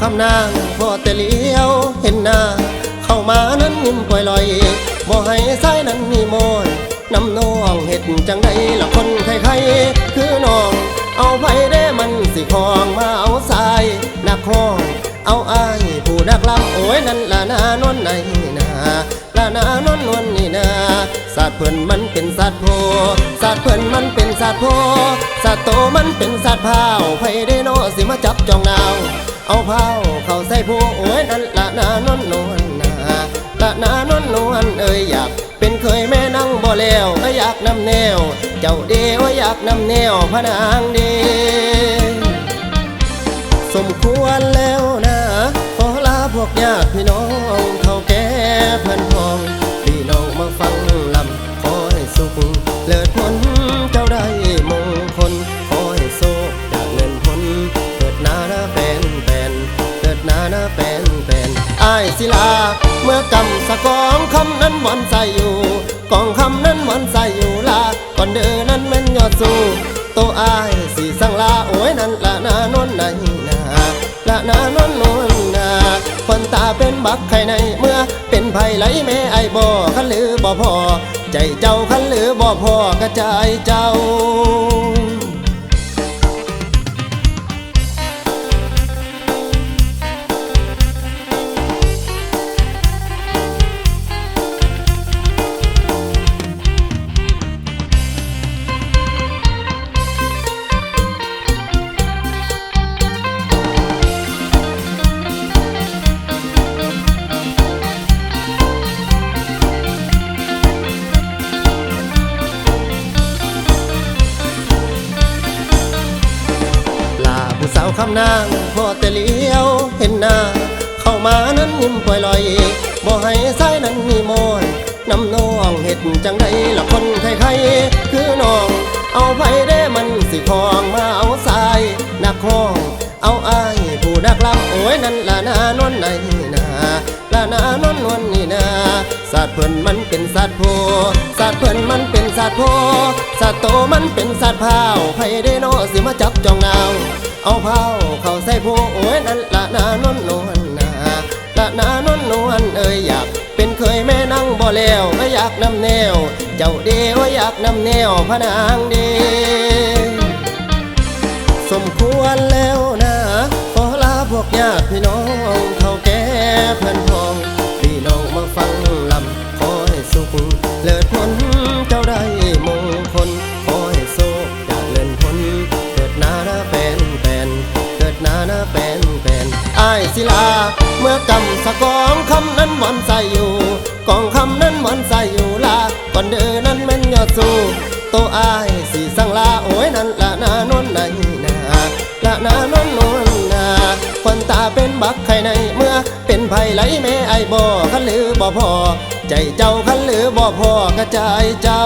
คำนางพอแต่เลี้ยวเห็นหน้า เข้ามานั้นยิ้มปล่อยลอยบ่ให้สายนั้นมีมอนน้ำน้องเห็ดจังใดละคนไทยๆคือน้อง เอาไผได้มันสิคองมาเอาสายนักห้องเอาอายผู้นักลำโอ้ยนั่นละนานวลในนาละนานวลนวลนี่นาสัตว์เพิ่อนมันเป็นสัตว์โพสัตว์เพิ่อนมันเป็นสัตว์โพสัตว์โตมันเป็นสัตว์พาวไผได้โนอสิมาจับจองดาว เอาเผาเข้าใส่ผู้โอ้ยนั่นละนานวลนวลนาละนานวลนวลเอ้ยอยากเป็นเคยแม่นั่งบ่แล้วเอ้ยอยากนำแนว เจ้าเดียวอยากนำแนวพนางเดีสมควรแล้วนะขอลาพวกญาติพี่น้องเท่าแก่เพื่อนพ้องพี่น้องมาฟัง แฟนแฟนอายศิลา เมื่อกำสะกองคำนั้นหวันใส่อยู่กองคำนั้นหวันใส่อยู่ลาก่อนเดินนั้นม่นยอดสู้โตอายสีสังลาโอ้ยนั่นละนานนในนาละนานนนนนาคนตาเป็นบักไข่ในเมื่อเป็นไผ่ไหลแม่ไอบ่คันหรือบ่พอ ใจเจ้าคันหรือบ่พอกระจายเจ้า คำนางพอแต่เลี้ยวเห็นหน้า เข้ามานั้นยิ้มปล่อยลอยบ่ให้สายนั้นมีมอนน้ำน้องเห็ดจังใดละคนไทยๆคือน้อง เอาไผได้มันสิคองมาเอาสายนักห้อง เอาอายผู้นักลำโอ้ยนั่นละนานวลในนาละนานวลนวลนี่นาสัตว์เพิ่นมันเป็นสัตว์โพสัตว์เพิ่นมันเป็นสัตว์โพสัตว์โตมันเป็นสัตว์พาวไผได้โนสิมาจับจองนาว เอาเผาเข้าใส่โพโอ้ยนั่นละนานวลนวลนาละนานวลนวลเอ้ยอยากเป็นเคยแม่นั่งบ่แล้วก็อยากนำแนว เจ้าเดียวอยากนำแนวพนางเดีสมควรแล้วนะขอลาพวกญาติพี่น้องเท่าแก่เพื่อนพ้องพี่น้องมาฟังลำขอให้สุขเลิศพ้น ศิลา เมื่อกำสะกองคำนั้นหวันใส่อยู่ กองคำนั้นหวันใส่อยู่ลาก่อนเดินนั้นม่นยอดสู้โตอายสีสังลาโอ้ยนั่นละนานนในนาละนานนนนนาคนตาเป็นบักไข่ในเมื่อเป็นไผ่ไหลแม่ไอบ่คันหรือบ่พอ ใจเจ้าคันหรือบ่พอกระจายเจ้า